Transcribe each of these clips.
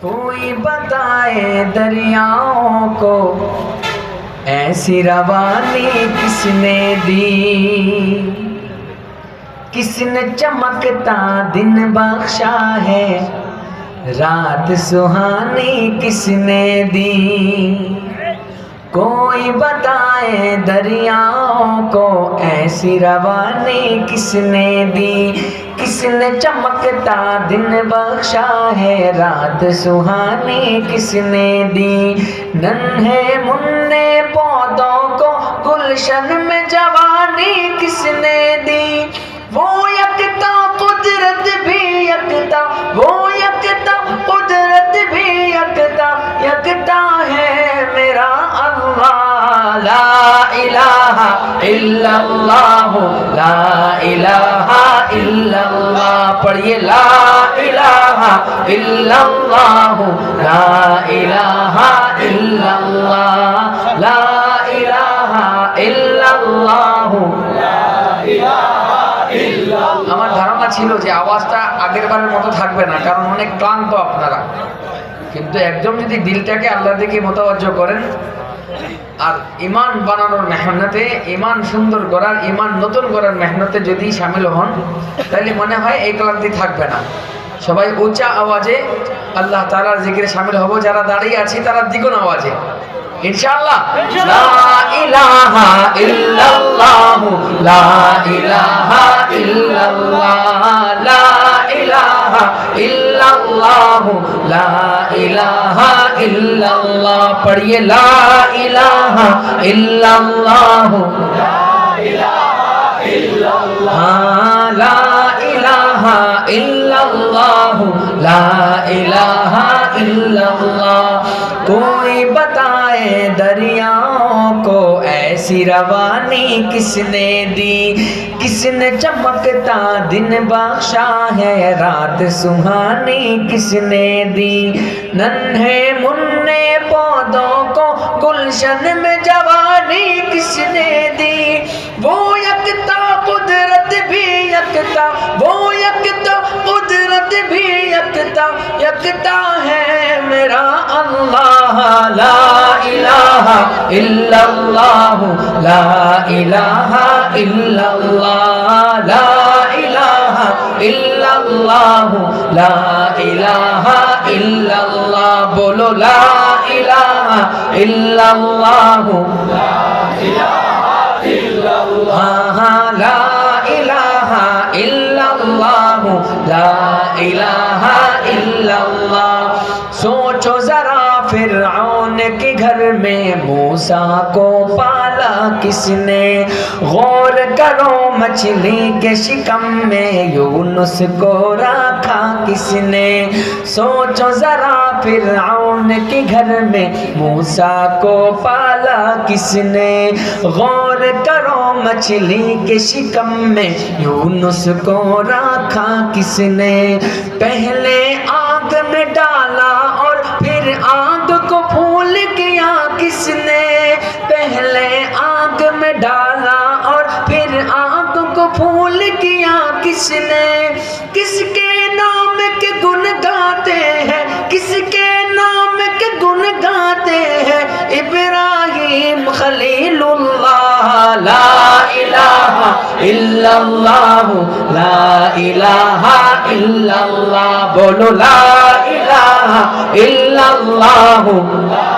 کوئی بتائے دریاؤں کو، ایسی روانی کس نے دی؟ کس نے چمکتا دن بخشا ہے؟ رات سہانی کس نے دی؟ کوئی بتائے دریاؤں کو، ایسی روانی کس نے دی؟ کس نے چمکتا دن بخشا ہے، رات سہانی کس نے دی؟ ننھے منہ پودوں کو، گلشن میں جوانی کس نے دی؟ وہ یکتا قدرت بھی ইল্লাল্লাহ, লা ইলাহা ইল্লাল্লাহ, পড়িয়ে লা ইলাহা ইল্লাল্লাহ, লা ইলাহা ইল্লাল্লাহ, লা ইলাহা ইল্লাল্লাহ। আমার ধারণা ছিল যে আওয়াজটা আগের বারের মতো থাকবে না, কারণ অনেক ক্লান্ত আপনারা। কিন্তু একদম যদি দিলটাকে আল্লাহ দিকে মোতাবজ্জ করেন আর ইমান বানানোর মেহনতে ইমান সুন্দর করার ইমান নতুন করার মেহনতে যদি সামিল হন তাহলে মনে হয় এই ক্লান্তি থাকবে না। সবাই উঁচা আওয়াজে আল্লাহ তালার জিকিরে সামিল হব। যারা দাঁড়িয়ে আছি তারা দ্বিগুণ আওয়াজে। ইনশাআল্লাহ। লা ইলাহা ইল্লাল্লাহ লা ইলাহা ইল্লাল্লাহ লা ইলাহা ইল্লাল্লাহ লা ইলাহা ইল্লাল্লাহ পড়িয়ে লা ইলাহা ইল্লাল্লাহ हाँ, ला इलाहा इल्लल्लाह ला इलाहा इल्लल्लाह ایسی روانی کس نے دی؟ کس نے چمکتا دن بخشا ہے؟ رات سہانی کس نے دی؟ ننھے منہ پودوں کو گلشن میں جوانی کس نے دی؟ وہ یکتا قدرت بھی یکتا وہ یکتا قدرت بھی یکتا یکتا ہے মেরা আল্লাহ, লা ইলাহা ইল্লাল্লাহ, লা ইলাহা ইল্লাল্লাহ, লা ইলাহা ইল্লাল্লাহ, লা ইলাহা ইল্লাল্লাহ, বলো লা ইলাহা ইল্লাল্লাহ। লা ইলাহা ইল্লাল্লাহ লা ইলাহা ইল্লাল্লাহ, লা ইলাহা نے موسا کو پالا کس نے؟ غور کرو مچھلی کے شکم میں، یونس کو رکھا کس نے؟ سوچو ذرا فرعون کے گھر میں موسا کو پالا کس نے؟ غور کرو مچھلی کے شکم میں، یونس کو رکھا کس نے؟ پہلے آگ میں ڈال ڈالا اور پھر آپ کو پھول کیا کس نے؟ کس کے نام کے گن گاتے ہیں؟ کس کے نام کے گن گاتے ہیں؟ ابراہیم خلیل اللہ، لا الہ الا اللہ، لا الہ الا اللہ، بولو لا الہ الا اللہ۔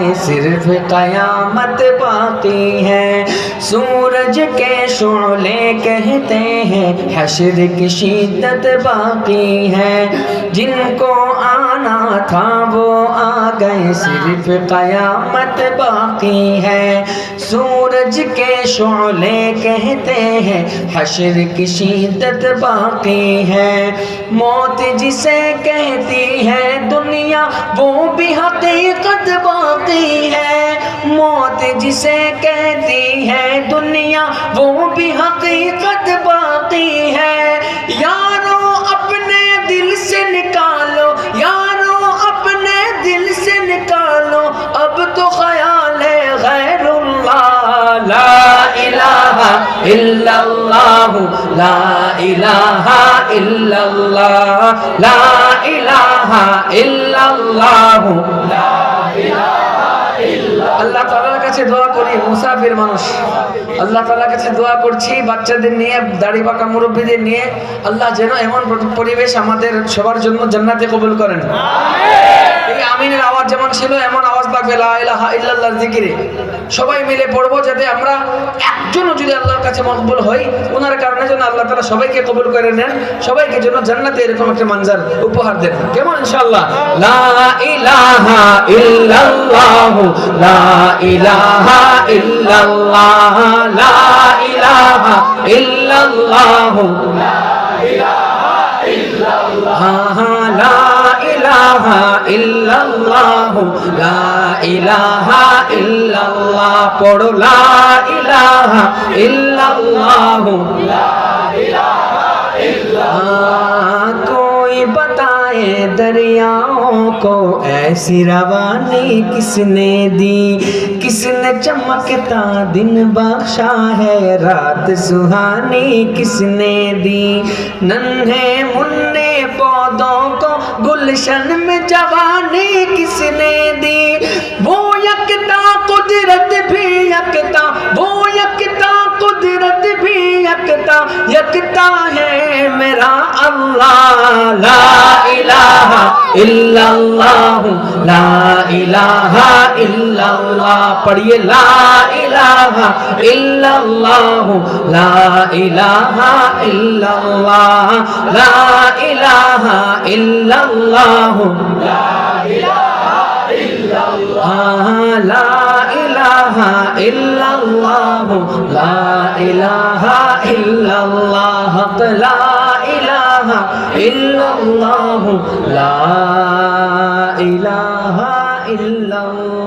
آئے صرف قیامت باقی ہے۔ سورج کے شعلے کہتے ہیں، حشر کی شدت باقی ہے۔ جن کو آنا تھا وہ آ گئے، صرف قیامت باقی ہے۔ سورج کے شعلے کہتے ہیں، حشر کی شدت باقی ہے۔ موت جسے کہتی ہے دنیا، وہ بھی حقیقت باقی ہوتی ہے، موت جسے کہتی ہے، دنیا وہ بھی حقیقت باقی ہے۔ یارو، اپنے دل سے نکالو، یارو، اپنے دل سے نکالو۔ اب تو خیال ہے، غیر اللہ، لا الہ الا اللہ، لا الہ الا اللہ، لا الہ الا اللہ، لا الہ الا اللہ আল্লাহ তালার কাছে দোয়া করি মুসাফির মানুষ। আল্লাহ তালার কাছে দোয়া করছি বাচ্চাদের নিয়ে দাড়ি পাকা মুরব্বীদের নিয়ে আল্লাহ যেন এমন পরিবেশ আমাদের সবার জন্য জান্নাতে কবুল করেন। এই আমিনের আওয়াজ যেমন ছিল এমন আওয়াজ লাগবে লাহা ইল্লাহ জিকিরে। সবাই মিলে পড়ব যাতে আমরা একজনও যদি আল্লাহর কাছে মকবুল হই, ওনার কারণে যেন আল্লাহ তালা সবাইকে কবুল করে নেন, সবাইকে যেন জান্নাতে এরকম একটা মানজার উপহার দেন। কেমন হ্যাঁ লা ইলাহা ইল্লাল্লাহ লা ইলাহা ইল্লাল্লাহ পড়ো লা ইলাহা ইল্লাল্লাহ کو ایسی روانی کس نے دی؟ کس نے چمکتا دن بخشا ہے؟ رات سہانی کس نے دی؟ ننھے منہ پودوں کو گلشن میں جوانی کس نے دی؟ وہ یکتا قدرت بھی یکتا، وہ یکتا قدرت यकता यकता है मेरा अल्लाह ला इलाहा इल्लल्लाह ला इलाहा इल्लल्लाह पढ़िए ला इलाहा इल्लल्लाह ला इलाहा इल्लल्लाह ला इलाहा इल्लल्लाह हाँ, ला इलाहा इल्लल्लाह ला ইল্লাল্লাহ হক লা ইলাহা ইল্লাল্লাহ লা ইলাহা ইল্লাল্লাহ।